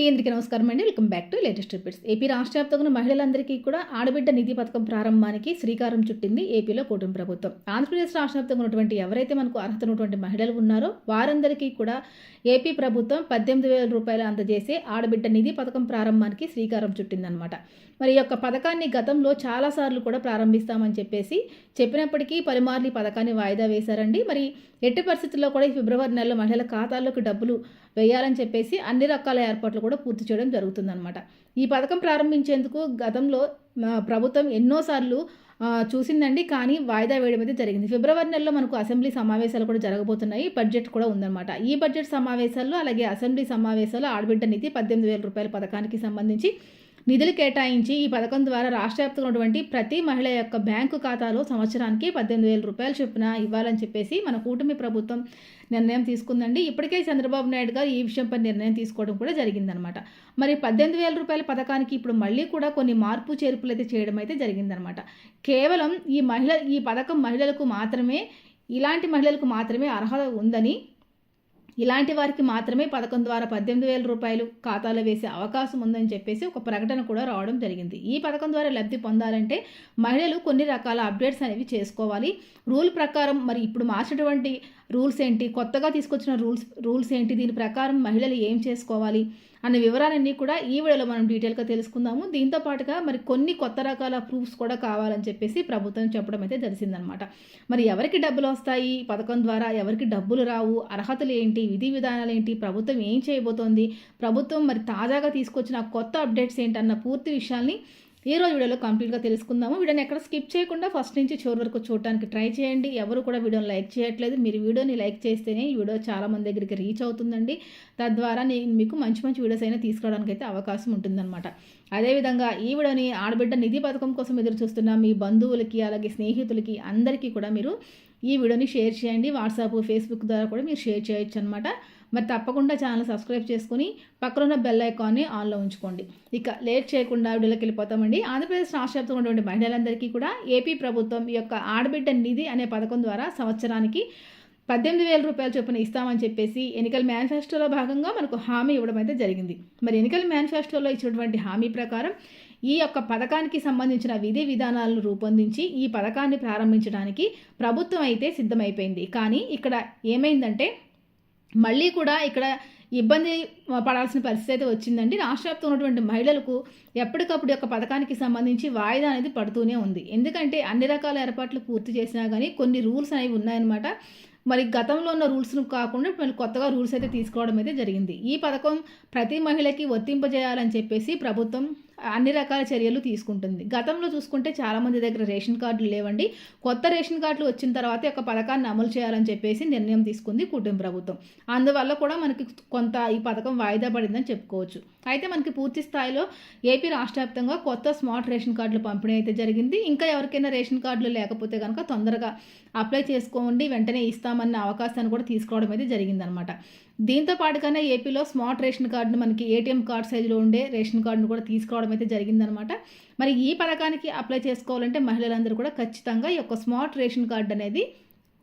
అండి. అందరికీ నమస్కారం అండి. Welcome back to latest repeats. AP రాష్ట్ర వ్యాప్తంగా మహిళలందరికీ కూడా ఆడబిడ్డ నిధి పథకం ప్రారంభానికి శ్రీకారం చుట్టింది ఏపీలో కూటమి ప్రభుత్వం. ఆంధ్రప్రదేశ్ రాష్ట్ర వ్యాప్తంగా ఉన్నటువంటి ఎవరైతే మనకు అర్హత ఉన్నటువంటి మహిళలు ఉన్నారో వారందరికీ కూడా ఏపీ ప్రభుత్వం పద్దెనిమిది వేల రూపాయలు అందజేసే ఆడబిడ్డ నిధి పథకం ప్రారంభానికి శ్రీకారం చుట్టిందనమాట మరి ఈ యొక్క పథకాన్ని గతంలో చాలాసార్లు కూడా ప్రారంభిస్తామని చెప్పేసి చెప్పినప్పటికీ పలుమార్లు ఈ పథకాన్ని వాయిదా వేశారండి. మరి ఎట్టి పరిస్థితుల్లో కూడా ఈ ఫిబ్రవరి నెలలో మహిళల ఖాతాల్లోకి డబ్బులు వేయాలని చెప్పేసి అన్ని రకాల ఏర్పాట్లు కూడా పూర్తి చేయడం జరుగుతుందన్నమాట. ఈ పథకం ప్రారంభించేందుకు గతంలో ప్రభుత్వం ఎన్నోసార్లు చూసిందండి కానీ వాయిదా వేయడం అయితే జరిగింది. ఫిబ్రవరి నెలలో మనకు అసెంబ్లీ సమావేశాలు కూడా జరగబోతున్నాయి. బడ్జెట్ కూడా ఉందన్నమాట. ఈ బడ్జెట్ సమావేశాల్లో అలాగే అసెంబ్లీ సమావేశాల్లో ఆడబిడ్డ నిధి పద్దెనిమిది వేల రూపాయల పథకానికి సంబంధించి నిధులు కేటాయించి ఈ పథకం ద్వారా రాష్ట్ర వ్యాప్తంగా ఉన్నటువంటి ప్రతి మహిళ యొక్క బ్యాంకు ఖాతాలో సంవత్సరానికి పద్దెనిమిది వేల రూపాయలు చొప్పున ఇవ్వాలని చెప్పేసి మన కూటమి ప్రభుత్వం నిర్ణయం తీసుకుందండి. ఇప్పటికే చంద్రబాబు నాయుడు గారు ఈ విషయంపై నిర్ణయం తీసుకోవడం కూడా జరిగిందనమాట. మరి పద్దెనిమిది వేల రూపాయల పథకానికి ఇప్పుడు మళ్ళీ కూడా కొన్ని మార్పు చేర్పులు అయితే చేయడం అయితే జరిగిందనమాట. కేవలం ఈ మహిళ ఈ పథకం మహిళలకు మాత్రమే ఇలాంటి మహిళలకు మాత్రమే అర్హత ఉందని ఇలాంటి వారికి మాత్రమే పథకం ద్వారా పద్దెనిమిది వేల రూపాయలు ఖాతాలో వేసే అవకాశం ఉందని చెప్పేసి ఒక ప్రకటన కూడా రావడం జరిగింది. ఈ పథకం ద్వారా లబ్ధి పొందాలంటే మహిళలు కొన్ని రకాల అప్డేట్స్ అనేవి చేసుకోవాలి. రూల్ ప్రకారం మరి ఇప్పుడు మార్చినటువంటి రూల్స్ ఏంటి? కొత్తగా తీసుకొచ్చిన రూల్స్ రూల్స్ ఏంటి? దీని ప్రకారం మహిళలు ఏం చేసుకోవాలి? అన్న వివరాలన్నీ కూడా ఈ వీడియోలో మనం డీటెయిల్గా తెలుసుకుందాము. దీంతో పాటుగా మరి కొన్ని కొత్త రకాల ప్రూఫ్స్ కూడా కావాలని చెప్పేసి ప్రభుత్వం చెప్పడం అయితే తెలిసిందనమాట. మరి ఎవరికి డబ్బులు వస్తాయి? ఈ పథకం ద్వారా ఎవరికి డబ్బులు రావు? అర్హతలు ఏంటి? విధి విధానాలు ఏంటి? ప్రభుత్వం ఏం చేయబోతోంది? ప్రభుత్వం మరి తాజాగా తీసుకొచ్చిన కొత్త అప్డేట్స్ ఏంటన్న పూర్తి విషయాల్ని ఈ రోజు వీడియోలో కంప్లీట్గా తెలుసుకుందాము. వీడియోని ఎక్కడ స్కిప్ చేయకుండా ఫస్ట్ నుంచి చివరి వరకు చూడడానికి ట్రై చేయండి. ఎవరు కూడా వీడియోని లైక్ చేయట్లేదు. మీరు వీడియోని లైక్ చేస్తేనే ఈ వీడియో చాలా మంది దగ్గరికి రీచ్ అవుతుందండి. తద్వారా నేను మీకు మంచి మంచి వీడియోస్ అయినా తీసుకురావడానికి అయితే అవకాశం ఉంటుందన్నమాట. అదేవిధంగా ఈ వీడియోని ఆడబిడ్డ నిధి పథకం కోసం ఎదురు చూస్తున్న మీ బంధువులకి అలాగే స్నేహితులకి అందరికీ కూడా మీరు ఈ వీడియోని షేర్ చేయండి. వాట్సాప్ ఫేస్బుక్ ద్వారా కూడా మీరు షేర్ చేయొచ్చు అనమాట మరి తప్పకుండా ఛానల్ సబ్స్క్రైబ్ చేసుకుని పక్కనున్న బెల్ ఐకాన్ని ఆన్లో ఉంచుకోండి. ఇక లేట్ చేయకుండా వీడియోకి వెళ్ళిపోతామండి. ఆంధ్రప్రదేశ్ రాష్ట్ర వ్యాప్తంగా ఉన్నటువంటి మహిళలందరికీ కూడా ఏపీ ప్రభుత్వం ఈ యొక్క ఆడబిడ్డ నిధి అనే పథకం ద్వారా సంవత్సరానికి పద్దెనిమిది వేల రూపాయల చొప్పున ఇస్తామని చెప్పేసి ఎన్నికల మేనిఫెస్టోలో భాగంగా మనకు హామీ ఇవ్వడం అయితే జరిగింది. మరి ఎన్నికల మేనిఫెస్టోలో ఇచ్చినటువంటి హామీ ప్రకారం ఈ యొక్క పథకానికి సంబంధించిన విధి విధానాలను రూపొందించి ఈ పథకాన్ని ప్రారంభించడానికి ప్రభుత్వం అయితే సిద్ధమైపోయింది. కానీ ఇక్కడ ఏమైందంటే మళ్ళీ కూడా ఇక్కడ ఇబ్బంది పడాల్సిన పరిస్థితి అయితే వచ్చిందండి. రాష్ట్ర వ్యాప్తంగా ఉన్నటువంటి మహిళలకు ఎప్పటికప్పుడు యొక్క పథకానికి సంబంధించి వాయిదా అనేది పడుతూనే ఉంది. ఎందుకంటే అన్ని రకాల ఏర్పాట్లు పూర్తి చేసినా కానీ కొన్ని రూల్స్ అనేవి ఉన్నాయన్నమాట. మరి గతంలో ఉన్న రూల్స్ను కాకుండా మళ్ళీ కొత్తగా రూల్స్ అయితే తీసుకోవడం అయితే జరిగింది. ఈ పథకం ప్రతి మహిళకి వర్తింపజేయాలని చెప్పేసి ప్రభుత్వం అన్ని రకాల చర్యలు తీసుకుంటుంది. గతంలో చూసుకుంటే చాలామంది దగ్గర రేషన్ కార్డులు లేవండి. కొత్త రేషన్ కార్డులు వచ్చిన తర్వాత ఒక పథకాన్ని అమలు చేయాలని చెప్పేసి నిర్ణయం తీసుకుంది కూటమి ప్రభుత్వం. అందువల్ల కూడా మనకి కొంత ఈ పథకం వాయిదా పడిందని చెప్పుకోవచ్చు. అయితే మనకి పూర్తి స్థాయిలో ఏపీ రాష్ట్ర వ్యాప్తంగా కొత్త స్మార్ట్ రేషన్ కార్డులు పంపిణీ అయితే జరిగింది. ఇంకా ఎవరికైనా రేషన్ కార్డులు లేకపోతే కనుక తొందరగా అప్లై చేసుకోండి వెంటనే ఇస్తామన్న అవకాశాన్ని కూడా తీసుకోవడం అయితే జరిగిందనమాట. దీంతో పాటుగానే ఏపీలో స్మార్ట్ రేషన్ కార్డును మనకి ఏటీఎం కార్డ్ సైజులో ఉండే రేషన్ కార్డును కూడా తీసుకోవడం అయితే జరిగిందనమాట. మరి ఈ పథకానికి అప్లై చేసుకోవాలంటే మహిళలందరూ కూడా ఖచ్చితంగా ఈ యొక్క స్మార్ట్ రేషన్ కార్డు అనేది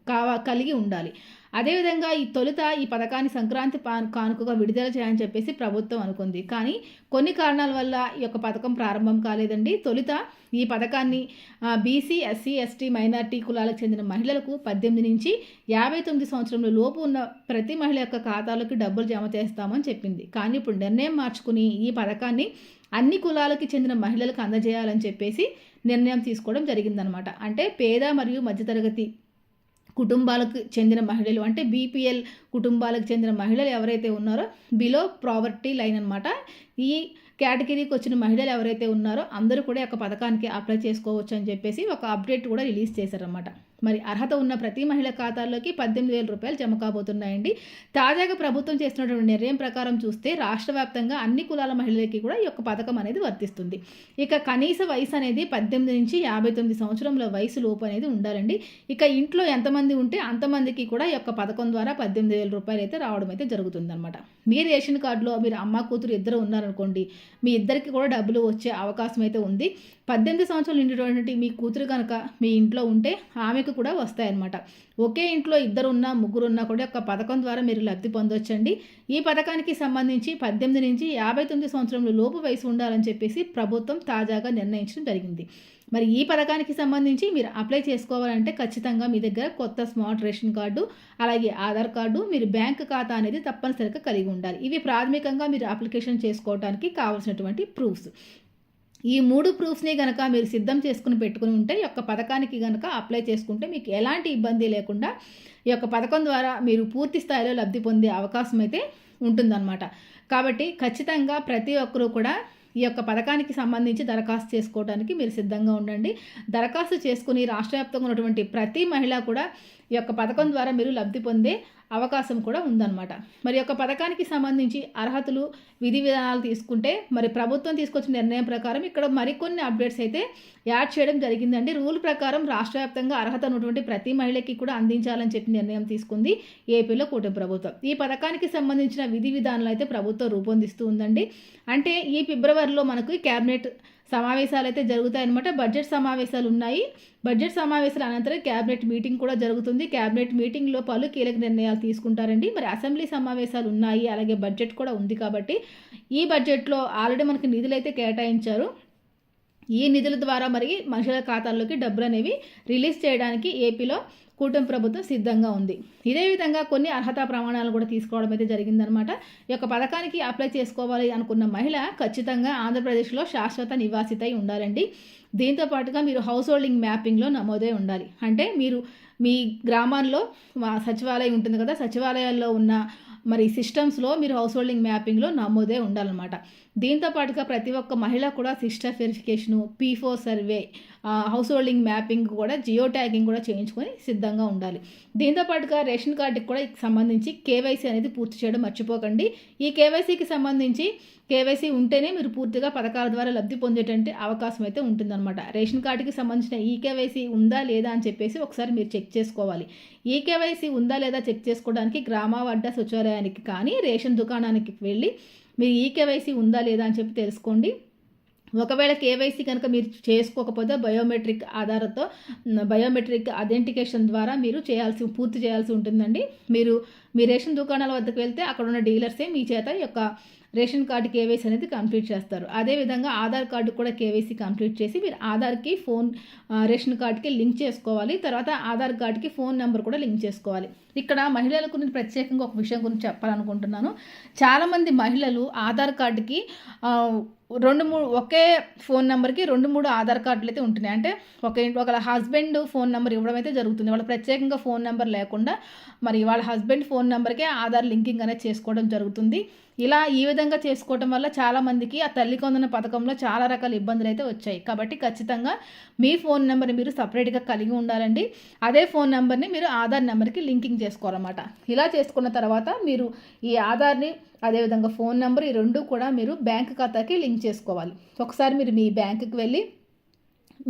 కావా కలిగి ఉండాలి. అదేవిధంగా ఈ తొలుత ఈ పథకాన్ని సంక్రాంతి పా కానుకగా విడుదల చేయాలని చెప్పేసి ప్రభుత్వం అనుకుంది. కానీ కొన్ని కారణాల వల్ల ఈ యొక్క పథకం ప్రారంభం కాలేదండి. తొలుత ఈ పథకాన్ని బీసీ ఎస్సీ ఎస్టీ మైనార్టీ కులాలకు చెందిన మహిళలకు పద్దెనిమిది నుంచి యాభై తొమ్మిది సంవత్సరంలో లోపు ఉన్న ప్రతి మహిళ యొక్క ఖాతాలకు డబ్బులు జమ చేస్తామని చెప్పింది. కానీ ఇప్పుడు నిర్ణయం మార్చుకుని ఈ పథకాన్ని అన్ని కులాలకి చెందిన మహిళలకు అందజేయాలని చెప్పేసి నిర్ణయం తీసుకోవడం జరిగిందనమాట. అంటే పేద మరియు మధ్యతరగతి కుటుంబాలకు చెందిన మహిళలు అంటే బీపీఎల్ కుటుంబాలకు చెందిన మహిళలు ఎవరైతే ఉన్నారో బిలో ప్రావర్టీ లైన్ అనమాట ఈ కేటగిరీకి వచ్చిన మహిళలు ఎవరైతే ఉన్నారో అందరూ కూడా ఈ యొక్క పథకానికి అప్లై చేసుకోవచ్చు అని చెప్పేసి ఒక అప్డేట్ కూడా రిలీజ్ చేశారన్నమాట. మరి అర్హత ఉన్న ప్రతి మహిళ ఖాతాల్లోకి పద్దెనిమిది వేల రూపాయలు జమ కాబోతున్నాయండి. తాజాగా ప్రభుత్వం చేస్తున్నటువంటి నిర్ణయం ప్రకారం చూస్తే రాష్ట్ర వ్యాప్తంగా అన్ని కులాల మహిళలకి కూడా ఈ యొక్క పథకం అనేది వర్తిస్తుంది. ఇక కనీస వయసు అనేది పద్దెనిమిది నుంచి యాభై తొమ్మిది సంవత్సరంల వయసు లోపు అనేది ఉండాలండి. ఇక ఇంట్లో ఎంతమంది ఉంటే అంతమందికి కూడా ఈ యొక్క పథకం ద్వారా పద్దెనిమిది వేల రూపాయలు అయితే రావడం అయితే జరుగుతుందన్నమాట. మీ రేషన్ కార్డులో మీరు అమ్మ కూతురు ఇద్దరు ఉన్నారనుకోండి మీ ఇద్దరికి కూడా డబ్బులు వచ్చే అవకాశం అయితే ఉంది. పద్దెనిమిది సంవత్సరాలు నిండినటువంటి మీ కూతురు కనుక మీ ఇంట్లో ఉంటే ఆమె ఆమెకు కూడా వస్తాయన్నమాట. ఒకే ఇంట్లో ఇద్దరు ముగ్గురున్నా ముగ్గురు కూడా ఒక పథకం ద్వారా మీరు లబ్ధి పొందొచ్చండి. ఈ పథకానికి సంబంధించి పద్దెనిమిది నుంచి యాభై తొమ్మిది సంవత్సరంలో లోపు వయసు ఉండాలని చెప్పేసి ప్రభుత్వం తాజాగా నిర్ణయించడం జరిగింది. మరి ఈ పథకానికి సంబంధించి మీరు అప్లై చేసుకోవాలంటే ఖచ్చితంగా మీ దగ్గర కొత్త స్మార్ట్ రేషన్ కార్డు అలాగే ఆధార్ కార్డు మీరు బ్యాంక్ ఖాతా అనేది తప్పనిసరిగా కలిగి ఉండాలి. ఇవి ప్రాథమికంగా మీరు అప్లికేషన్ చేసుకోవడానికి కావాల్సినటువంటి ప్రూఫ్స్. ఈ మూడు ప్రూఫ్స్ని కనుక మీరు సిద్ధం చేసుకుని పెట్టుకుని ఉంటే ఈ యొక్క పథకానికి కనుక అప్లై చేసుకుంటే మీకు ఎలాంటి ఇబ్బంది లేకుండా ఈ యొక్క పథకం ద్వారా మీరు పూర్తి స్థాయిలో లబ్ధి పొందే అవకాశం అయితే ఉంటుందన్నమాట. కాబట్టి ఖచ్చితంగా ప్రతి ఒక్కరూ కూడా ఈ యొక్క పథకానికి సంబంధించి దరఖాస్తు చేసుకోవడానికి మీరు సిద్ధంగా ఉండండి. దరఖాస్తు చేసుకుని రాష్ట్ర వ్యాప్తంగా ఉన్నటువంటి ప్రతి మహిళ కూడా ఈ యొక్క పథకం ద్వారా మీరు లబ్ధి పొందే అవకాశం కూడా ఉందన్నమాట. మరి యొక్క పథకానికి సంబంధించి అర్హతలు విధి విధానాలు తీసుకుంటే మరి ప్రభుత్వం తీసుకొచ్చిన నిర్ణయం ప్రకారం ఇక్కడ మరికొన్ని అప్డేట్స్ అయితే యాడ్ చేయడం జరిగిందండి. రూల్ ప్రకారం రాష్ట్ర వ్యాప్తంగా అర్హత ఉన్నటువంటి ప్రతి మహిళకి కూడా అందించాలని చెప్పి నిర్ణయం తీసుకుంది ఏపీలో కూటమి ప్రభుత్వం. ఈ పథకానికి సంబంధించిన విధి విధానాలు అయితే ప్రభుత్వం రూపొందిస్తూ ఉందండి. అంటే ఈ ఫిబ్రవరిలో మనకు క్యాబినెట్ సమావేశాలు అయితే జరుగుతాయన్నమాట. బడ్జెట్ సమావేశాలు ఉన్నాయి బడ్జెట్ సమావేశాల అనంతరం క్యాబినెట్ మీటింగ్ కూడా జరుగుతుంది. క్యాబినెట్ మీటింగ్లో పలు కీలక నిర్ణయాలు తీసుకుంటారండి. మరి అసెంబ్లీ సమావేశాలు ఉన్నాయి అలాగే బడ్జెట్ కూడా ఉంది కాబట్టి ఈ బడ్జెట్లో ఆల్రెడీ మనకి నిధులు అయితే కేటాయించారు. ఈ నిధుల ద్వారా మరి మనుషుల ఖాతాల్లోకి డబ్బులు అనేవి రిలీజ్ చేయడానికి ఏపీలో కూటమి ప్రభుత్వం సిద్ధంగా ఉంది. ఇదే విధంగా కొన్ని అర్హత ప్రమాణాలు కూడా తీసుకోవడం అయితే జరిగిందనమాట ఈ యొక్క పథకానికి అప్లై చేసుకోవాలి అనుకున్న మహిళ ఖచ్చితంగా ఆంధ్రప్రదేశ్లో శాశ్వత నివాసితై ఉండాలండి. దీంతో పాటుగా మీరు హౌస్ హోల్డింగ్ మ్యాపింగ్లో నమోదై ఉండాలి. అంటే మీరు మీ గ్రామాల్లో సచివాలయం ఉంటుంది కదా సచివాలయాల్లో ఉన్న మరి సిస్టమ్స్లో మీరు హౌస్ హోల్డింగ్ మ్యాపింగ్లో నమోదే ఉండాలన్నమాట. దీంతో పాటుగా ప్రతి ఒక్క మహిళ కూడా sister verification P four survey house holding mapping కూడా జియో ట్యాగింగ్ కూడా చేయించుకొని సిద్ధంగా ఉండాలి. దీంతో పాటుగా రేషన్ కార్డుకి కూడా సంబంధించి కేవైసీ అనేది పూర్తి చేయడం మర్చిపోకండి. ఈ కేవైసీకి సంబంధించి కేవైసీ ఉంటేనే మీరు పూర్తిగా పథకాల ద్వారా లబ్ధి పొందేటంటే అవకాశం అయితే ఉంటుందన్నమాట. రేషన్ కార్డుకి సంబంధించిన ఈ కేవైసీ ఉందా లేదా అని చెప్పేసి ఒకసారి మీరు చెక్ చేసుకోవాలి. ఈ కేవైసీ ఉందా లేదా చెక్ చేసుకోవడానికి గ్రామ వడ్డ సచివాలయానికి కానీ రేషన్ దుకాణానికి వెళ్ళి మీరు ఈ కేవైసీ ఉందా లేదా అని చెప్పి తెలుసుకోండి. ఒకవేళ కేవైసీ కనుక మీరు చేసుకోకపోతే బయోమెట్రిక్ ఆధారంతో బయోమెట్రిక్ అథెంటికేషన్ ద్వారా మీరు చేయాల్సి పూర్తి చేయాల్సి ఉంటుందండి. మీరు మీ రేషన్ దుకాణాల వద్దకు వెళ్తే అక్కడ ఉన్న డీలర్సే మీ చేత యొక్క రేషన్ కార్డు కేవైసీ అనేది కంప్లీట్ చేస్తారు. అదేవిధంగా ఆధార్ కార్డు కూడా కేవైసీ కంప్లీట్ చేసి మీరు ఆధార్కి ఫోన్ రేషన్ కార్డుకి లింక్ చేసుకోవాలి. తర్వాత ఆధార్ కార్డుకి ఫోన్ నెంబర్ కూడా లింక్ చేసుకోవాలి. ఇక్కడ మహిళల గురించి ప్రత్యేకంగా ఒక విషయం గురించి చెప్పాలనుకుంటున్నాను. చాలామంది మహిళలు ఆధార్ కార్డుకి రెండు మూడు ఒకే ఫోన్ నెంబర్కి రెండు మూడు ఆధార్ కార్డులు అయితే ఉంటున్నాయి. అంటే ఒక ఒక హస్బెండ్ ఫోన్ నెంబర్ ఇవ్వడం అయితే జరుగుతుంది. వాళ్ళ ప్రత్యేకంగా ఫోన్ నెంబర్ లేకుండా మరి వాళ్ళ హస్బెండ్ ఫోన్ నెంబర్కే ఆధార్ లింకింగ్ అనేది చేసుకోవడం జరుగుతుంది. ఇలా ఈ విధంగా చేసుకోవటం వల్ల చాలామందికి ఆ తల్లి కొందన పథకంలో చాలా రకాల ఇబ్బందులు అయితే వచ్చాయి. కాబట్టి ఖచ్చితంగా మీ ఫోన్ నెంబర్ని మీరు సపరేట్గా కలిగి ఉండాలండి. అదే ఫోన్ నెంబర్ని మీరు ఆధార్ నెంబర్కి లింకింగ్ చేసుకోవాలన్నమాట. ఇలా చేసుకున్న తర్వాత మీరు ఈ ఆధార్ని అదేవిధంగా ఫోన్ నెంబర్ ఈ రెండు కూడా మీరు బ్యాంక్ ఖాతాకి లింక్ చేసుకోవాలి. ఒకసారి మీరు మీ బ్యాంకుకి వెళ్ళి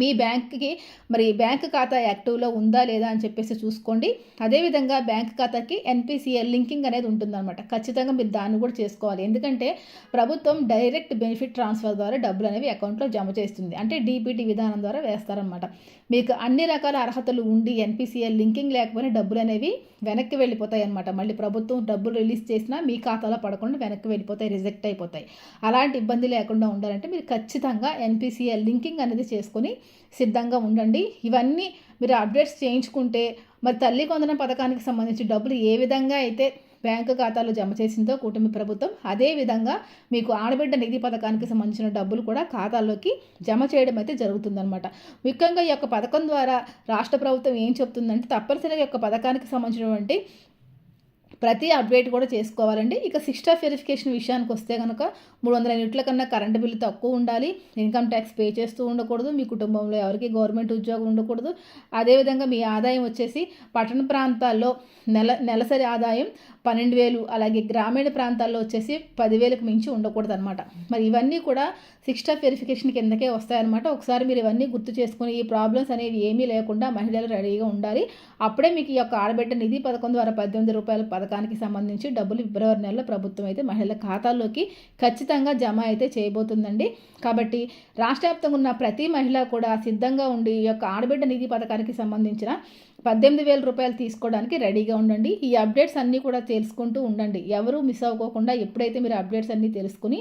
మీ బ్యాంక్కి మరి బ్యాంక్ ఖాతా యాక్టివ్లో ఉందా లేదా అని చెప్పేసి చూసుకోండి. అదేవిధంగా బ్యాంక్ ఖాతాకి ఎన్పిసిఎల్ లింకింగ్ అనేది ఉంటుందన్నమాట. ఖచ్చితంగా మీరు దాన్ని కూడా చేసుకోవాలి. ఎందుకంటే ప్రభుత్వం డైరెక్ట్ బెనిఫిట్ ట్రాన్స్ఫర్ ద్వారా డబ్బులు అనేవి అకౌంట్లో జమ చేస్తుంది. అంటే డీబీటీ విధానం ద్వారా వేస్తారనమాట మీకు అన్ని రకాల అర్హతలు ఉండి ఎన్పిసిఎల్ లింకింగ్ లేకపోయినా డబ్బులు అనేవి వెనక్కి వెళ్ళిపోతాయి అనమాట మళ్ళీ ప్రభుత్వం డబ్బులు రిలీజ్ చేసినా మీ ఖాతాలో పడకుండా వెనక్కి వెళ్ళిపోతాయి రిజెక్ట్ అయిపోతాయి. అలాంటి ఇబ్బంది లేకుండా ఉండాలంటే మీరు ఖచ్చితంగా ఎన్పిసిఎల్ లింకింగ్ అనేది చేసుకొని సిద్ధంగా ఉండండి. ఇవన్నీ మీరు అప్డేట్స్ చేయించుకుంటే మరి తల్లి కొందన పథకానికి సంబంధించి డబ్బులు ఏ విధంగా అయితే బ్యాంకు ఖాతాలో జమ చేసిందో కూటమి ప్రభుత్వం అదేవిధంగా మీకు ఆడబిడ్డ నిధి పథకానికి సంబంధించిన డబ్బులు కూడా ఖాతాల్లోకి జమ చేయడం అయితే జరుగుతుందన్నమాట. ముఖ్యంగా ఈ యొక్క పథకం ద్వారా రాష్ట్ర ప్రభుత్వం ఏం చెప్తుందంటే తప్పనిసరిగా యొక్క పథకానికి సంబంధించినటువంటి ప్రతి అప్డేట్ కూడా చేసుకోవాలండి. ఇక సిస్టర్ వెరిఫికేషన్ విషయానికి వస్తే కనుక మూడు వందల యూనిట్ల కన్నా కరెంటు బిల్లు తక్కువ ఉండాలి. ఇన్కమ్ ట్యాక్స్ పే చేస్తూ ఉండకూడదు. మీ కుటుంబంలో ఎవరికి గవర్నమెంట్ ఉద్యోగం ఉండకూడదు. అదేవిధంగా మీ ఆదాయం వచ్చేసి పట్టణ ప్రాంతాల్లో నెల నెలసరి ఆదాయం పన్నెండు వేలు అలాగే గ్రామీణ ప్రాంతాల్లో వచ్చేసి పదివేలకు మించి ఉండకూడదు అనమాట మరి ఇవన్నీ కూడా సిక్స్ వెరిఫికేషన్ కిందకే వస్తాయన్నమాట. ఒకసారి మీరు ఇవన్నీ గుర్తు చేసుకుని ఈ ప్రాబ్లమ్స్ అనేవి ఏమీ లేకుండా మహిళలు రెడీగా ఉండాలి. అప్పుడే మీకు ఈ యొక్క ఆడబిడ్డ నిధి పథకం ద్వారా పద్దెనిమిది రూపాయల పథకం పథకానికి సంబంధించి డబ్బులు ఫిబ్రవరి నెలలో ప్రభుత్వం అయితే మహిళల ఖాతాల్లోకి ఖచ్చితంగా జమ అయితే చేయబోతుందండి. కాబట్టి రాష్ట్ర వ్యాప్తంగా ఉన్న ప్రతి మహిళ కూడా సిద్ధంగా ఉండి ఈ యొక్క ఆడబిడ్డ నిధి పథకానికి సంబంధించిన పద్దెనిమిది వేల రూపాయలు తీసుకోవడానికి రెడీగా ఉండండి. ఈ అప్డేట్స్ అన్నీ కూడా తెలుసుకుంటూ ఉండండి. ఎవరు మిస్ అవ్వకోకుండా ఎప్పుడైతే మీరు అప్డేట్స్ అన్నీ తెలుసుకుని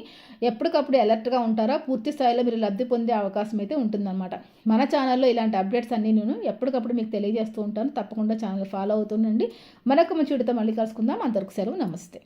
ఎప్పటికప్పుడు అలర్ట్గా ఉంటారో పూర్తి స్థాయిలో మీరు లబ్ధి పొందే అవకాశం అయితే ఉంటుందన్నమాట. మన ఛానల్లో ఇలాంటి అప్డేట్స్ అన్నీ నేను ఎప్పటికప్పుడు మీకు తెలియజేస్తూ ఉంటాను. తప్పకుండా ఛానల్ ఫాలో అవుతుండండి మరొక మంచి విడత మళ్ళీ కలుసుకుందాం. అంతవరకు సెలవు. నమస్తే.